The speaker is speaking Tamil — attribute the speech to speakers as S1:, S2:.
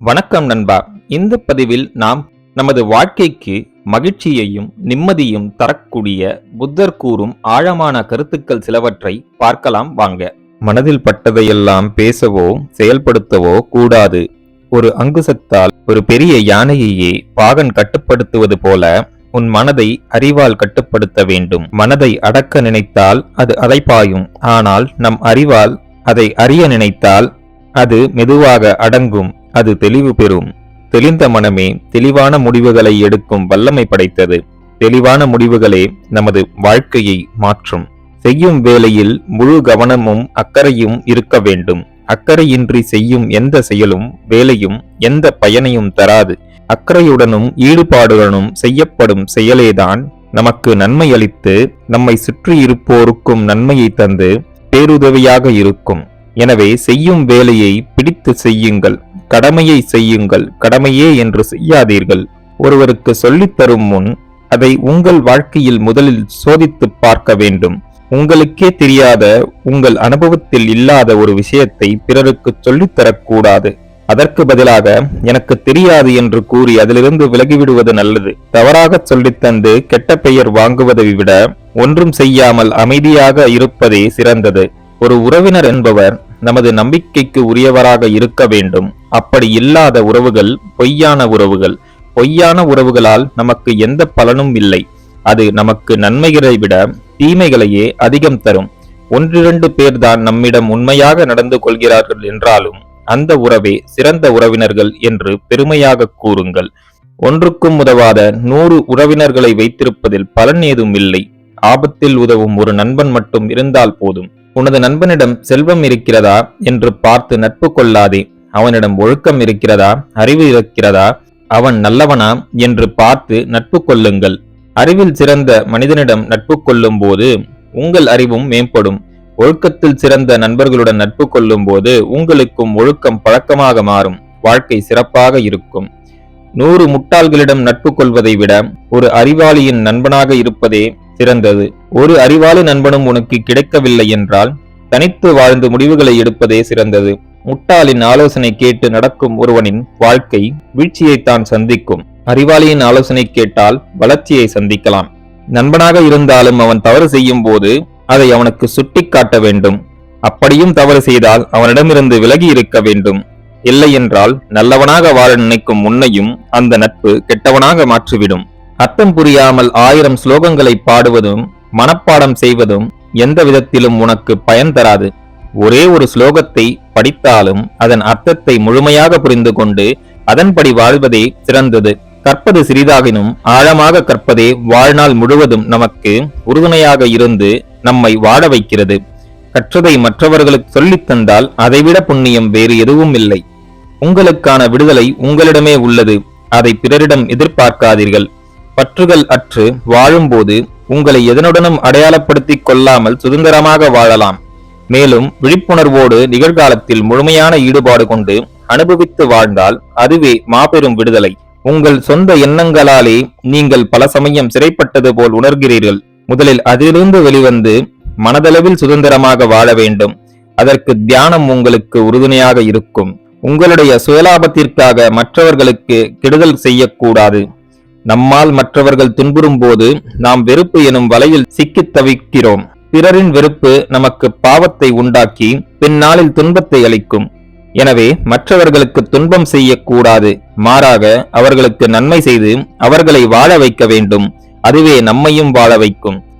S1: வணக்கம் நண்பா. இந்த பதிவில் நாம் நமது வாழ்க்கைக்கு மகிழ்ச்சியையும் நிம்மதியும் தரக்கூடிய புத்தர் கூறும் ஆழமான கருத்துக்கள் சிலவற்றை பார்க்கலாம் வாங்க. மனதில் பட்டதையெல்லாம் பேசவோ செயல்படுத்தவோ கூடாது. ஒரு அங்குசத்தால் ஒரு பெரிய யானையையே பாகன் கட்டுப்படுத்துவது போல உன் மனதை அறிவால் கட்டுப்படுத்த வேண்டும். மனதை அடக்க நினைத்தால் அது அலைப்பாயும். ஆனால் நம் அறிவால் அதை அறிய நினைத்தால் அது மெதுவாக அடங்கும். அது தெளிவு பெறும். தெளிந்த மனமே தெளிவான முடிவுகளை எடுக்கும் வல்லமை படைத்தது. தெளிவான முடிவுகளே நமது வாழ்க்கையை மாற்றும். செய்யும் வேலையில் முழு கவனமும் அக்கறையும் இருக்க வேண்டும். அக்கறையின்றி செய்யும் எந்த செயலும் வேலையும் எந்த பயனையும் தராது. அக்கறையுடனும் ஈடுபாடுடனும் செய்யப்படும் செயலேதான் நமக்கு நன்மை அளித்து நம்மை சுற்றி இருப்போருக்கும் நன்மையை தந்து பேருதவியாக இருக்கும். எனவே செய்யும் வேலையை பிடித்து செய்யுங்கள். கடமையை செய்யுங்கள். கடமையே என்று செய்யாதீர்கள். ஒருவருக்கு சொல்லித்தரும் முன் அதை உங்கள் வாழ்க்கையில் முதலில் சோதித்து பார்க்க வேண்டும். உங்களுக்கே தெரியாத உங்கள் அனுபவத்தில் இல்லாத ஒரு விஷயத்தை பிறருக்கு சொல்லித்தரக்கூடாது அதற்கு பதிலாக எனக்கு தெரியாது என்று கூறி அதிலிருந்து விலகிவிடுவது நல்லது. தவறாக சொல்லித்தந்து கெட்ட பெயர் வாங்குவதை விட ஒன்றும் செய்யாமல் அமைதியாக இருப்பதே சிறந்தது. ஒரு உறவினர் என்பவர் நமது நம்பிக்கைக்கு உரியவராக இருக்க வேண்டும். அப்படி இல்லாத உறவுகள் பொய்யான உறவுகள். பொய்யான உறவுகளால் நமக்கு எந்த பலனும் இல்லை. அது நமக்கு நன்மைகளை விட தீமைகளையே அதிகம் தரும். ஒன்றிரண்டு பேர்தான் நம்மிடம் உண்மையாக நடந்து கொள்கிறார்கள் என்றாலும் அந்த உறவே சிறந்த உறவினர்கள் என்று பெருமையாக கூறுங்கள். ஒன்றுக்கும் உதவாத நூறு உறவினர்களை வைத்திருப்பதில் பலன் ஏதும் இல்லை. ஆபத்தில் உதவும் ஒரு நண்பன் மட்டும் இருந்தால் போதும். உனது நண்பனிடம் செல்வம் இருக்கிறதா என்று பார்த்து நட்பு கொள்ளாதே. அவனிடம் ஒழுக்கம் இருக்கிறதா? அறிவு இருக்கிறதா? அவன் நல்லவனா என்று பார்த்து நட்பு கொள்ளுங்கள். அறிவில் சிறந்த மனிதனிடம் நட்பு கொள்ளும் போது உங்கள் அறிவும் மேம்படும். ஒழுக்கத்தில் சிறந்த நண்பர்களுடன் நட்பு கொள்ளும் போது உங்களுக்கும் ஒழுக்கம் பழக்கமாக மாறும். வாழ்க்கை சிறப்பாக இருக்கும். நூறு முட்டாள்களிடம் நட்பு கொள்வதை விட ஒரு அறிவாளியின் நண்பனாக இருப்பதே சிறந்தது. ஒரு அறிவாளி நண்பனும் உனக்கு கிடைக்கவில்லை என்றால் தனித்து வாழ்ந்து முடிவுகளை எடுப்பதே சிறந்தது. முட்டாளின் ஆலோசனை கேட்டு நடக்கும் ஒருவனின் வாழ்க்கை வீழ்ச்சியைத்தான் சந்திக்கும். அறிவாளியின் ஆலோசனை கேட்டால் வளர்ச்சியை சந்திக்கலாம். நண்பனாக இருந்தாலும் அவன் தவறு செய்யும் போது அதை அவனுக்கு சுட்டிக்காட்ட வேண்டும். அப்படியும் தவறு செய்தால் அவனிடமிருந்து விலகி இருக்க வேண்டும். இல்லை என்றால் நல்லவனாக வாழ நினைக்கும் உன்னையும் அந்த நட்பு கெட்டவனாக மாற்றிவிடும். அர்த்தம் புரியாமல் ஆயிரம் ஸ்லோகங்களை பாடுவதும் மனப்பாடம் செய்வதும் எந்த விதத்திலும் உனக்கு பயன் தராது. ஒரே ஒரு ஸ்லோகத்தை படித்தாலும் அதன் அர்த்தத்தை முழுமையாக புரிந்து கொண்டு அதன்படி வாழ்வதே சிறந்தது. கற்பது சிறிதாகினும் ஆழமாக கற்பதே வாழ்நாள் முழுவதும் நமக்கு உறுதுணையாக இருந்து நம்மை வாழ வைக்கிறது. கற்றதை மற்றவர்களுக்கு சொல்லித் தந்தால் அதைவிட புண்ணியம் வேறு எதுவும் இல்லை. உங்களுக்கான விடுதலை உங்களிடமே உள்ளது. அதை பிறரிடம் எதிர்பார்க்காதீர்கள். பற்றுகள் அற்று வாழும்போது உங்களை எதனுடனும் அடையாளப்படுத்திக் கொள்ளாமல் சுதந்திரமாக வாழலாம். மேலும் விழிப்புணர்வோடு நிகழ்காலத்தில் முழுமையான ஈடுபாடு கொண்டு அனுபவித்து வாழ்ந்தால் அதுவே மாபெரும் விடுதலை. உங்கள் சொந்த எண்ணங்களாலே நீங்கள் பல சமயம் சிறைப்பட்டது போல் உணர்கிறீர்கள். முதலில் அதிலிருந்து வெளிவந்து மனதளவில் சுதந்திரமாக வாழ வேண்டும். அதற்கு தியானம் உங்களுக்கு உறுதுணையாக இருக்கும். உங்களுடைய சுயலாபத்திற்காக மற்றவர்களுக்கு கெடுதல் செய்யக்கூடாது. நம்மால் மற்றவர்கள் துன்புறும் போது நாம் வெறுப்பு எனும் வலையில் சிக்கித் தவிக்கிறோம். பிறரின் வெறுப்பு நமக்கு பாவத்தை உண்டாக்கி பின்னாளில் துன்பத்தை அளிக்கும். எனவே மற்றவர்களுக்கு துன்பம் செய்யக்கூடாது. மாறாக அவர்களுக்கு நன்மை செய்து அவர்களை வாழ வைக்க வேண்டும். அதுவே நம்மையும் வாழ வைக்கும்.